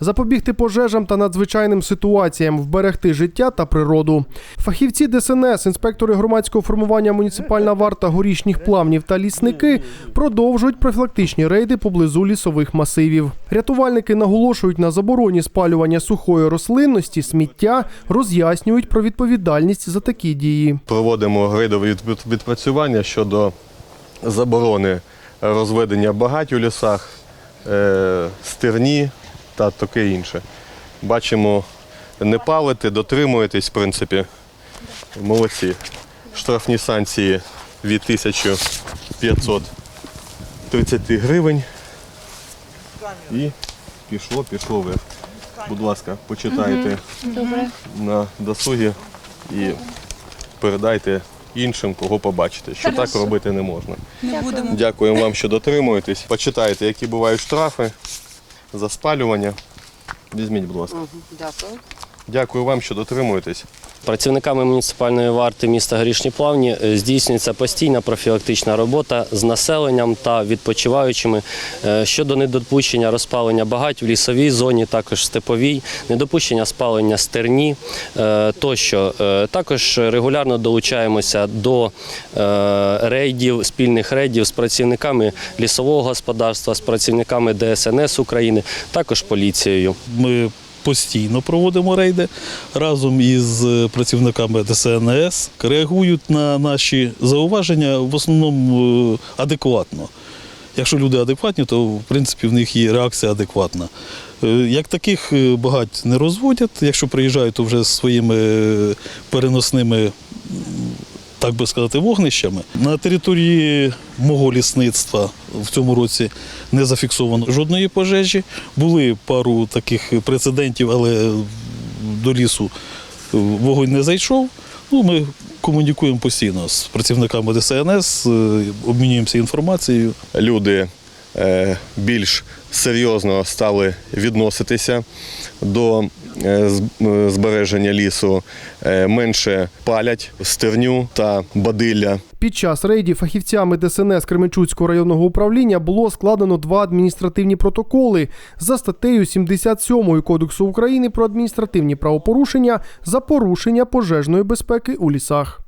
запобігти пожежам та надзвичайним ситуаціям, вберегти життя та природу. Фахівці ДСНС, інспектори громадського формування муніципальна варта горішніх плавнів та лісники продовжують профілактичні рейди поблизу лісових масивів. Рятувальники наголошують на забороні спалювання сухої рослинності, сміття, роз'яснюють про відповідальність за такі дії. Проводимо грейдові від- відпрацювання щодо заборони розведення багать у лісах, е, стерні та таке інше. Бачимо, не палите, дотримуєтесь, в принципі. Молодці. Штрафні санкції від 1530 гривень. І пішло, пішло вверх. Будь ласка, почитайте на досугі і передайте іншим, кого побачите, що так робити не можна. Дякуємо вам, що дотримуєтесь. Почитайте, які бувають штрафи за спалювання. Візьміть, будь ласка. Дякую. Дякую вам, що дотримуєтесь. Працівниками муніципальної варти міста Горішні Плавні е, здійснюється постійна профілактична робота з населенням та відпочиваючими е, щодо недопущення розпалення багать в лісовій зоні, також степовій, недопущення спалення стерні е, тощо. Також регулярно долучаємося до рейдів, спільних рейдів з працівниками лісового господарства, з працівниками ДСНС України, також поліцією. Ми постійно проводимо рейди разом із працівниками ДСНС. Реагують на наші зауваження в основному е, адекватно. Якщо люди адекватні, то в принципі в них є реакція адекватна. Е, Як таких е, багать не розводять, якщо приїжджають, то вже з своїми е, переносними так би сказати, вогнищами. На території мого лісництва в цьому році не зафіксовано жодної пожежі. Були пару таких прецедентів, але до лісу вогонь не зайшов. Ну, ми комунікуємо постійно з працівниками ДСНС, е, обмінюємося інформацією. Люди більш серйозно стали відноситися до е, е, збереження лісу, е, менше палять стерню та бадилля. Під час рейдів фахівцями ДСНС Кременчуцького районного управління було складено два адміністративні протоколи за статтею 77 Кодексу України про адміністративні правопорушення за порушення пожежної безпеки у лісах.